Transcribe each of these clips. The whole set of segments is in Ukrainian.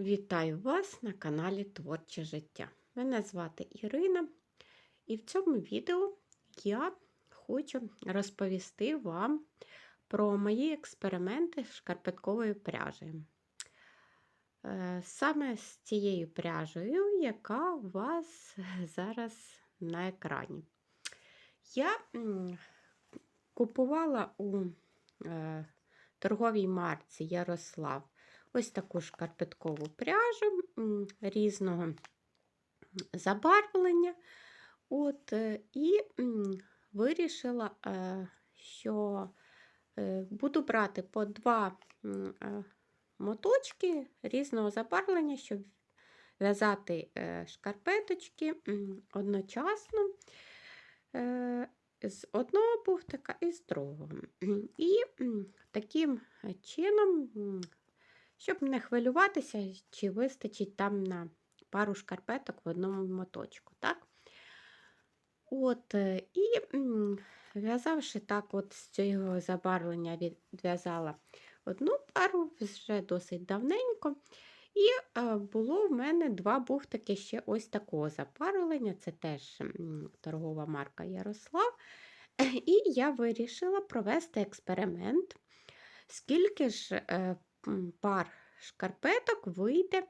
Вітаю вас на каналі Творче життя. Мене звати Ірина, і в цьому відео я хочу розповісти вам про мої експерименти з шкарпетковою пряжею. Саме з цією пряжею, яка у вас зараз на екрані. Я купувала у е, торговій марці Ярослав ось таку шкарпеткову пряжу різного забарвлення. От, е, І вирішила, е, що е, буду брати по два моточки різного забарвлення, щоб в'язати шкарпеточки одночасно. З одного бухтика і з другого. І таким чином щоб не хвилюватися, чи вистачить там на пару шкарпеток в одному моточку. так? От, е, І в'язавши так, от з цього забарвлення відв'язала одну пару вже досить давненько. І е, було в мене два бухтики ще ось такого забарвлення. Це теж торгова марка Ярослав. І я вирішила провести експеримент, скільки ж е, пар шкарпеток вийде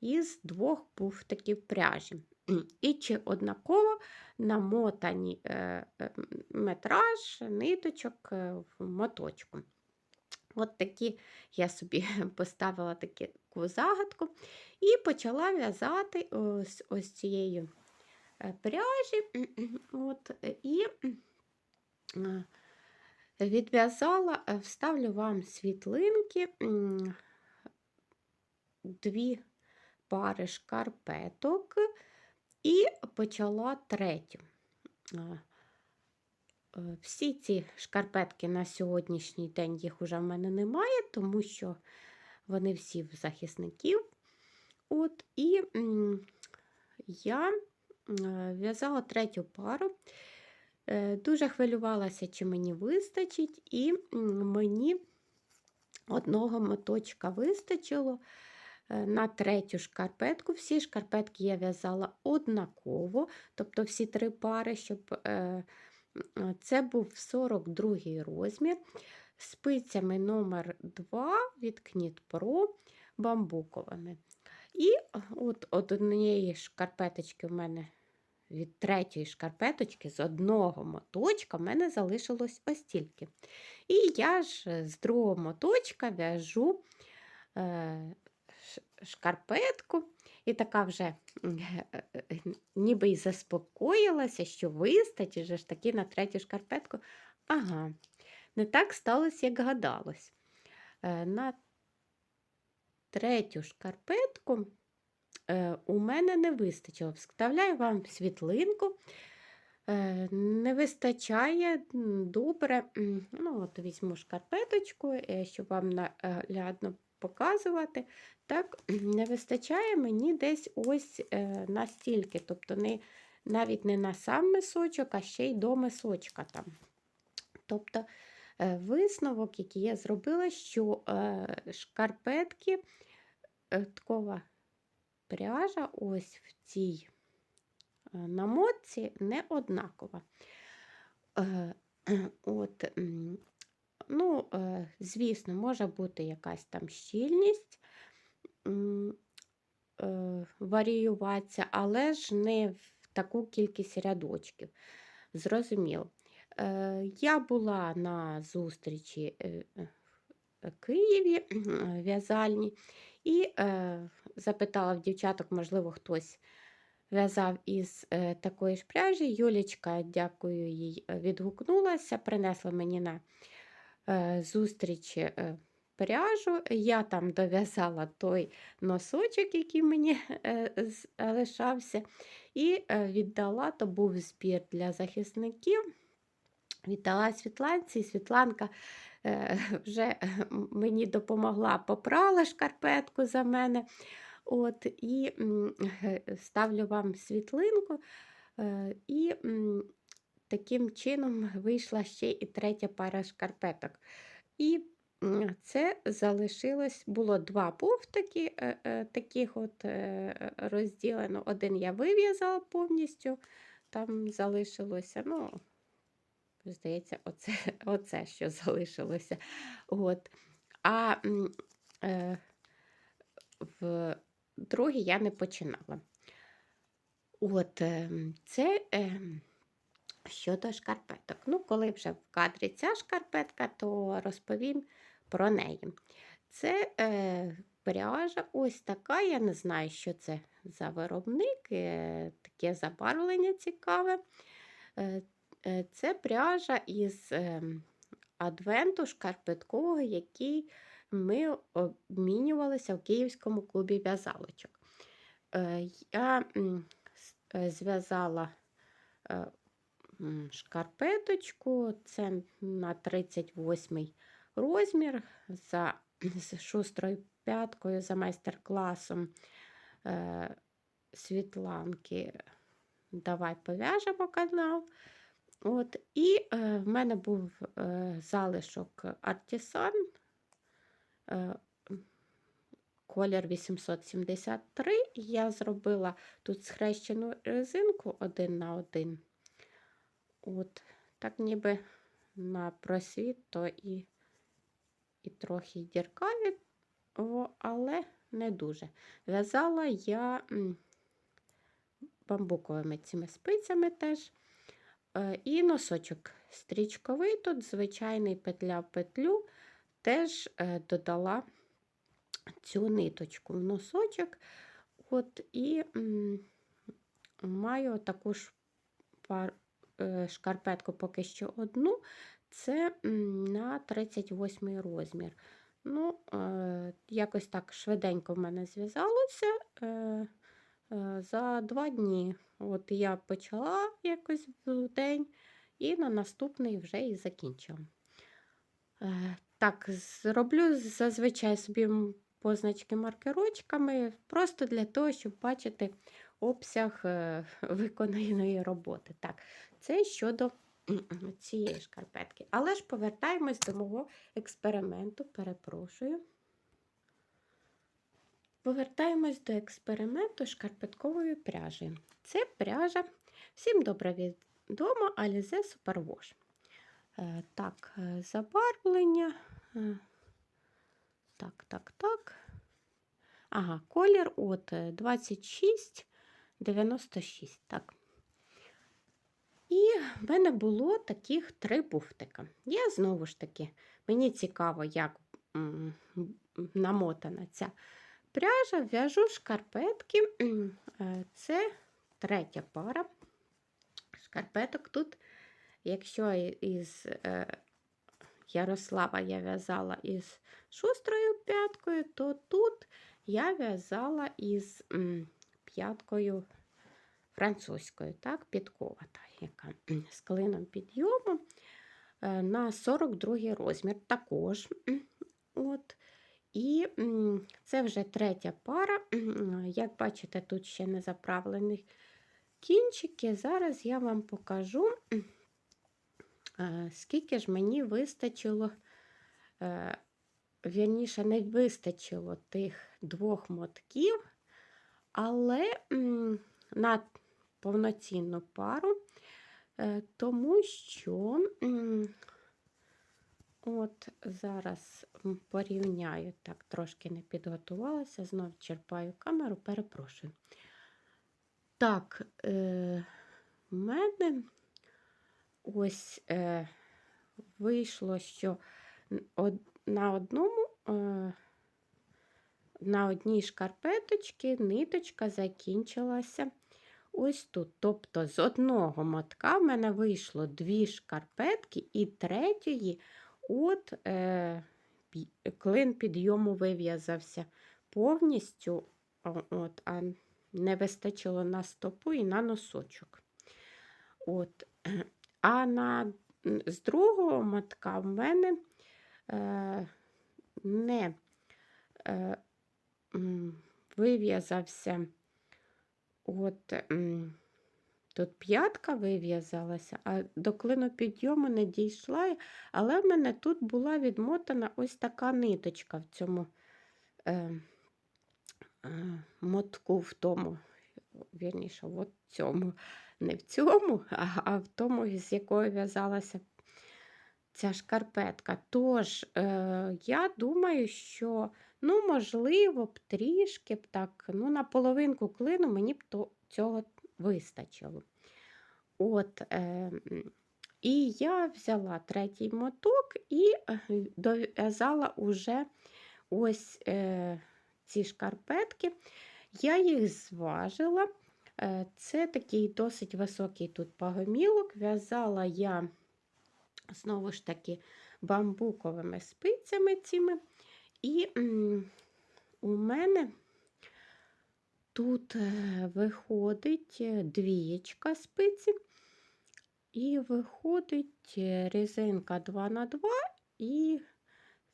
із двох бухтиків пряжі. І чи однаково намотані е, е, метраж ниточок е, в моточку. От такі я собі поставила таку загадку і почала в'язати ось, ось цією пряжі. От, і відв'язала, е, вставлю вам світлинки, дві пари шкарпеток і почала третю. Е, Всі ці шкарпетки на сьогоднішній день їх уже в мене немає, тому що вони всі в захисників. От, І я е, в'язала третю пару. Е, Дуже хвилювалася, чи мені вистачить, і мені одного моточка вистачило е, на третю шкарпетку. Всі шкарпетки я в'язала однаково, тобто всі три пари, щоб е, це був 42 розмір. Спицями номер 2 від Knit бамбуковими. І от однієї шкарпеточки в мене від третьої шкарпеточки з одного моточка в мене залишилось ось тільки. І я ж з другого моточка в'яжу е, шкарпетку, і така вже ніби й заспокоїлася, що вистачить же ж таки на третю шкарпетку. Ага, не так сталося, як гадалось. Е, на третю шкарпетку е, у мене не вистачило. Вставляю вам світлинку. Е, не вистачає добре. Ну, от Візьму шкарпеточку, е, щоб вам наглядно показувати. Так, Не вистачає мені десь ось е, настільки. Тобто не, навіть не на сам мисочок, а ще й до мисочка. там. Тобто е, висновок, який я зробила, що е, шкарпетки е, такова пряжа ось в цій е, намотці не однакова. Е, от, ну, е, Звісно, може бути якась там щільність варіюватися, але ж не в таку кількість рядочків. Зрозуміло. Я була на зустрічі в Києві в'язальні і запитала в дівчаток, можливо, хтось в'язав із такої ж пряжі. Юлічка, дякую їй, відгукнулася, принесла мені на зустріч пряжу. Я там дов'язала той носочок, який мені залишався, і віддала, то був збір для захисників. Віддала Світланці, і Світланка вже мені допомогла, попрала шкарпетку за мене. От, І ставлю вам світлинку. І таким чином вийшла ще і третя пара шкарпеток. І це залишилось, було два пуфтики, е, е, таких от е, розділено. Один я вив'язала повністю, там залишилося, ну, здається, оце, оце що залишилося. От. А е, в другий я не починала. От, ем, це ем, щодо шкарпеток. Ну, коли вже в кадрі ця шкарпетка, то розповім про неї. Це е, пряжа ось така, я не знаю, що це за виробник, е, таке забарвлення цікаве. Е, е, це пряжа із е, адвенту шкарпеткового, який ми обмінювалися в Київському клубі в'язалочок. Е, я е, зв'язала е, шкарпеточку, це на 38 розмір за з шустрою п'яткою за майстер-класом Світланки. Давай пов'яжемо канал. От, і е, в мене був е, залишок Артісан. Е, колір 873. Я зробила тут схрещену резинку один на один. От, так ніби на просвіт, то і, і трохи діркаві, але не дуже. В'язала я бамбуковими цими спицями теж. Е, І носочок стрічковий, тут звичайний петля в петлю, теж е, додала цю ниточку в носочок. От, і маю таку ж пар, е, шкарпетку поки що одну. Це на 38 розмір. Ну, е, якось так швиденько в мене зв'язалося за два дні. От я почала якось в день, і на наступний вже і закінчила. Так, зроблю зазвичай собі позначки маркерочками, просто для того, щоб бачити обсяг е, виконаної роботи. Так, це щодо цієї шкарпетки. Але ж повертаємось до мого експерименту, перепрошую. Повертаємось до експерименту шкарпетковою пряжею. Це пряжа всім добре відома Alize Superwash. Е, Так, е, забарвлення. е, Так, так, так. Ага, колір от е, 26,96. Так. І в мене було таких три буфтика. Я знову ж таки, мені цікаво, як намотана ця пряжа, в'яжу шкарпетки. Це третя пара шкарпеток. Тут, якщо із е, Ярослава я в'язала із шустрою п'яткою, то тут я в'язала із п'яткою французькою, так, підковата, яка з клином підйому е, на 42 розмір також. От. І це вже третя пара. Як бачите, тут ще не заправлені кінчики. Зараз я вам покажу, скільки ж мені вистачило, е, вірніше, не вистачило тих двох мотків, але на повноцінну пару, е, тому що от зараз порівняю, так, трошки не підготувалася, знов черпаю камеру, перепрошую. Так, е, в мене ось е, вийшло, що од- на одному, е, на одній шкарпеточці ниточка закінчилася ось тут. Тобто з одного мотка в мене вийшло дві шкарпетки, і третьої от е, клин підйому вив'язався повністю, от, а не вистачило на стопу і на носочок. От. А на, з другого мотка в мене е, не е, вив'язався. От, Тут п'ятка вив'язалася, а до клинопідйому не дійшла, але в мене тут була відмотана ось така ниточка в цьому е, е, мотку, в тому, вірніше, в цьому, не в цьому, а, в тому, з якою в'язалася ця шкарпетка. Тож, е, я думаю, що, ну, можливо, б трішки б так, ну, на половинку клину мені б то, цього вистачило. От, е, і я взяла третій моток і е, дов'язала уже ось е, ці шкарпетки. Я їх зважила. Е, Це такий досить високий тут пагомілок. В'язала я знову ж таки бамбуковими спицями цими. І у мене тут е, виходить е, двієчка спиці, і виходить резинка 2 на 2 і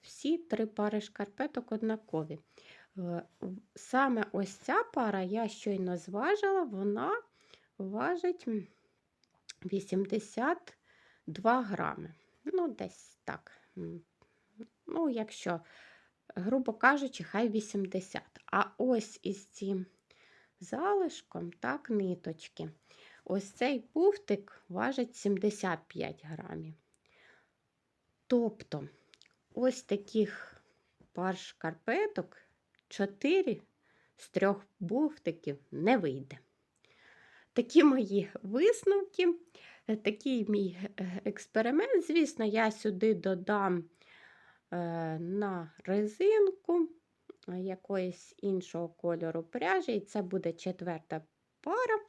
всі три пари шкарпеток однакові. Е, Саме ось ця пара, я щойно зважила, вона важить 82 грами. Ну, десь так. Ну, якщо, грубо кажучи, хай 80. А ось із цим залишком, так, ниточки. Ось цей пуфтик важить 75 грамів. Тобто, ось таких пар шкарпеток 4 з трьох буфтиків не вийде. Такі мої висновки, е, такий мій е, експеримент. Звісно, я сюди додам е, на резинку якоїсь іншого кольору пряжі, і це буде четверта пара.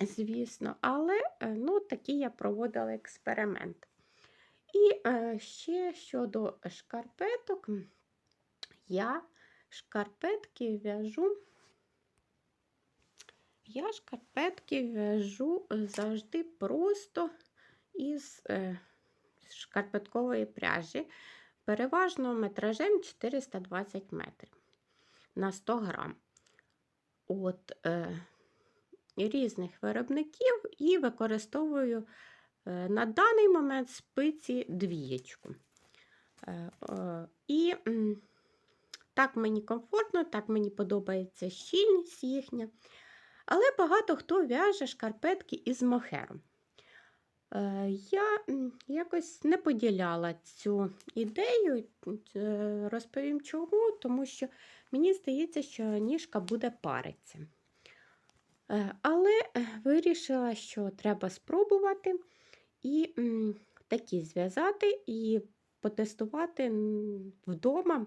Звісно, але ну, такий я проводила експеримент. І ще щодо шкарпеток, я шкарпетки в'яжу. Я шкарпетки в'яжу завжди просто із е, шкарпеткової пряжі, переважно метражем 420 метрів на 100 грам. От е, різних виробників і використовую е, на даний момент спиці двієчку. Е, е, і так мені комфортно, так мені подобається щільність їхня. Але багато хто в'яже шкарпетки із мохером. Е, Я якось не поділяла цю ідею, Е, розповім чому, тому що мені здається, що ніжка буде паритися. Е, Але вирішила, що треба спробувати і такі зв'язати і потестувати вдома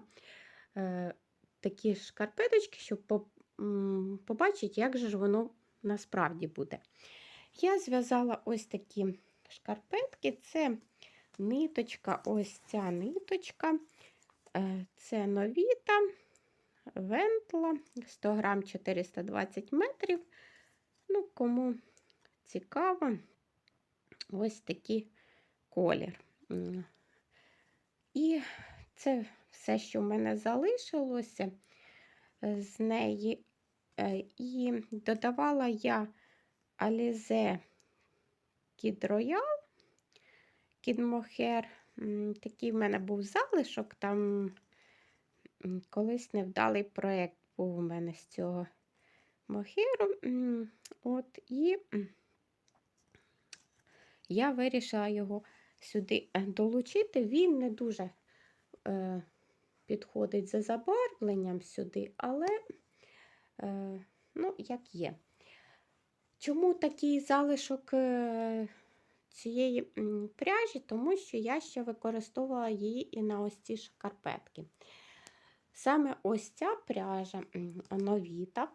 такі шкарпеточки, щоб побачити, як же ж воно насправді буде. Я зв'язала ось такі шкарпетки. Це ниточка, ось ця ниточка. Е, Це новіта, вентла, 100 грам 420 метрів. Ну, кому цікаво, ось такий колір. І це все, що в мене залишилося е, з неї. Е, І додавала я Alize Kid Royal, Kid Mohair. Такий в мене був залишок, там колись невдалий проєкт був у мене з цього мохеру. От, і я вирішила його сюди е, долучити. Він не дуже підходить за забарвленням сюди, але е, ну, як є. Чому такий залишок е, цієї пряжі? Тому що я ще використовувала її і на ось ці шкарпетки. Саме ось ця пряжа новіта,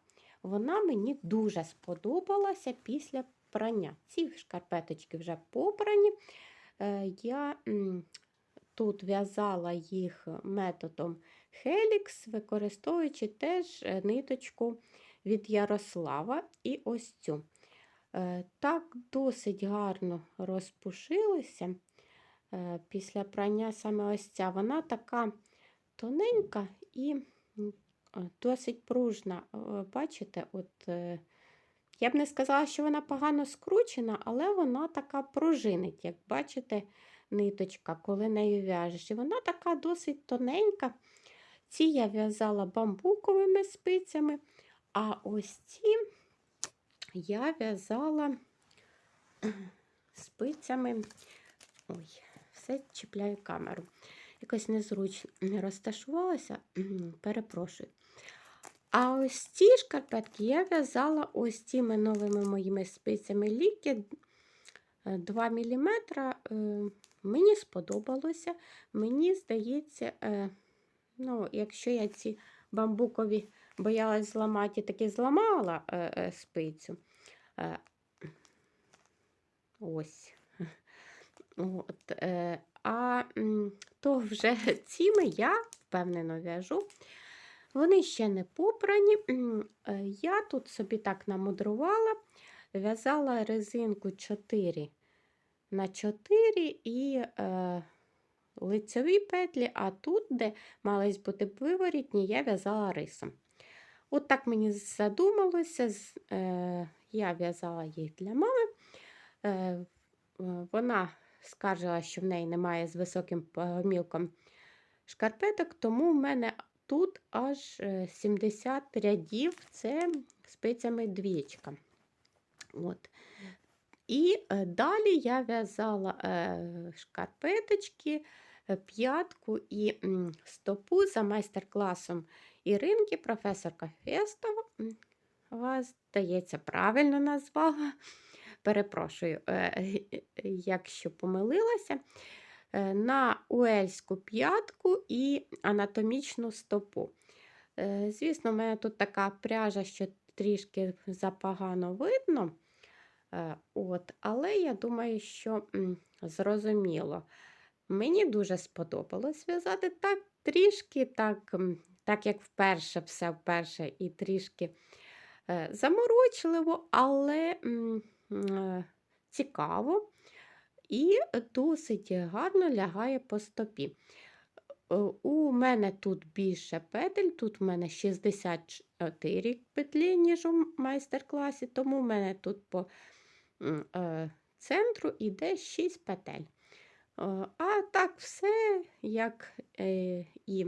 вона мені дуже сподобалася після прання. Ці шкарпеточки вже попрані. Е, Я тут в'язала їх методом Helix, використовуючи теж е, ниточку від Ярослава і ось цю. Е, Так досить гарно розпушилися е, після прання саме ось ця. Вона така тоненька і досить пружна. Бачите, от я б не сказала, що вона погано скручена, але вона така пружинить, як бачите, ниточка, коли нею в'яжеш. І вона така досить тоненька. Ці я в'язала бамбуковими спицями, а ось ці я в'язала спицями. Ой, все чіпляю камеру. Якось незручно не розташувалася, перепрошую. А ось ці шкарпетки я в'язала ось цими новими моїми спицями ліки 2 мм. Мені сподобалося. Мені здається, е, ну, якщо я ці бамбукові боялась зламати, таки зламала е, е, спицю. Ось. От, А то вже цими я впевнено в'яжу. Вони ще не попрані. Е, я тут собі так намудрувала, в'язала резинку 4 на 4 і е, лицеві петлі, а тут, де мались бути виворітні, я в'язала рисом. От так мені задумалося, е, я в'язала їх для мами. Е, Вона скаржила, що в неї немає з високим помілком шкарпеток, тому в мене Тут аж 70 е, рядів це спицями двічка. От. І е, далі я в'язала е, шкарпеточки, п'ятку і стопу за майстер-класом Іринки, професорка Фестова. Вас, здається, правильно назвала. Перепрошую, якщо помилилася. На уельську п'ятку і анатомічну стопу. Е, звісно, в мене тут така пряжа, що трішки запогано видно. Е, от, Але я думаю, що зрозуміло. Мені дуже сподобалось в'язати так трішки, так, так як вперше, все вперше, і трішки заморочливо, але цікаво і досить гарно лягає по стопі. Е, у мене тут більше петель, тут у мене 64 петлі, ніж у майстер-класі, тому в мене тут по е, центру йде 6 петель. Е, а так все, як і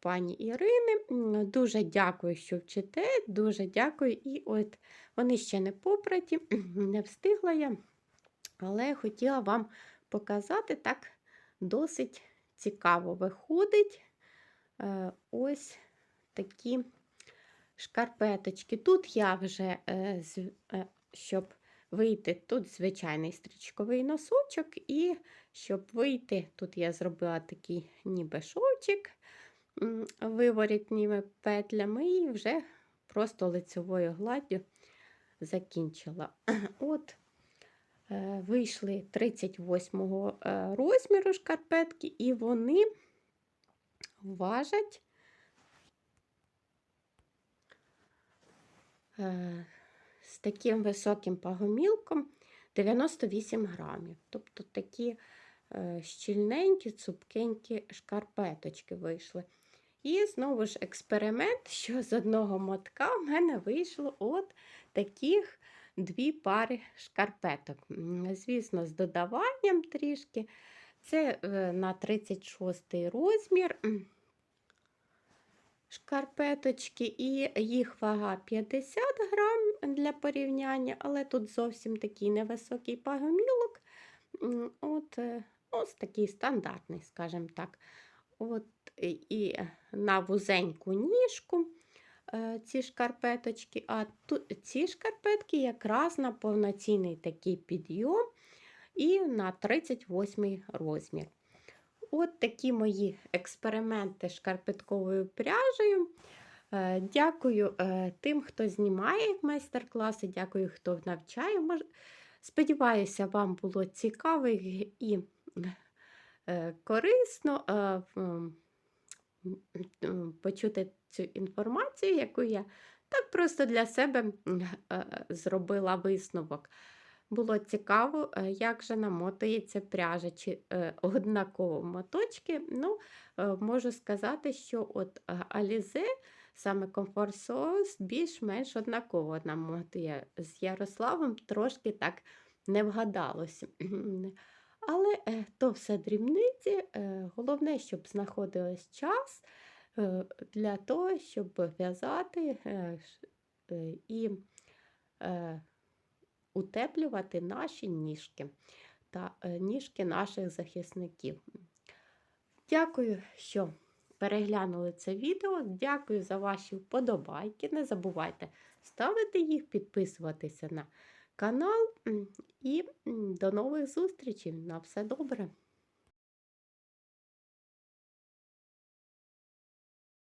пані Ірини. Дуже дякую, що вчите, дуже дякую. І от вони ще не попраті, не встигла я. Але хотіла вам показати так досить цікаво виходить е, ось такі шкарпеточки. Тут я вже, е, е, щоб вийти, тут звичайний стрічковий носочок, і щоб вийти, тут я зробила такий ніби шовчик виворітніми петлями, і вже просто лицевою гладдю закінчила. От вийшли 38 е, розміру шкарпетки, і вони важать е, з таким високим пагомілком 98 грамів. Тобто такі щільненькі, цупкенькі шкарпеточки вийшли. І знову ж експеримент, що з одного мотка в мене вийшло от таких дві пари шкарпеток. Звісно, з додаванням трішки. Це е, на 36 розмір шкарпеточки, і їх вага 50 грам для порівняння, але тут зовсім такий невисокий пагомілок. От, е, Ось такий стандартний, скажімо так. От, І на вузеньку ніжку. Е, ці шкарпеточки, а ці шкарпетки якраз на повноцінний такий підйом і на 38 розмір. От такі мої експерименти з шкарпетковою пряжею. Е, дякую е, тим, хто знімає майстер-класи, дякую, хто навчає. Сподіваюся, вам було цікаво і корисно почути цю інформацію, яку я так просто для себе е, зробила висновок. Було цікаво, е, як же намотується пряжа, чи е, однаково моточки. Ну, Можу сказати, що от Алізе саме комфорт соус більш-менш однаково нам от є з Ярославом трошки так не вгадалося. Але е, то все дрібниці. Е, головне, щоб знаходилось час е, для того, щоб в'язати е, е, і е, утеплювати наші ніжки та е, ніжки наших захисників. Дякую, що переглянули це відео. Дякую за ваші вподобайки. Не забувайте ставити їх, підписуватися на канал. І до нових зустрічей. На все добре!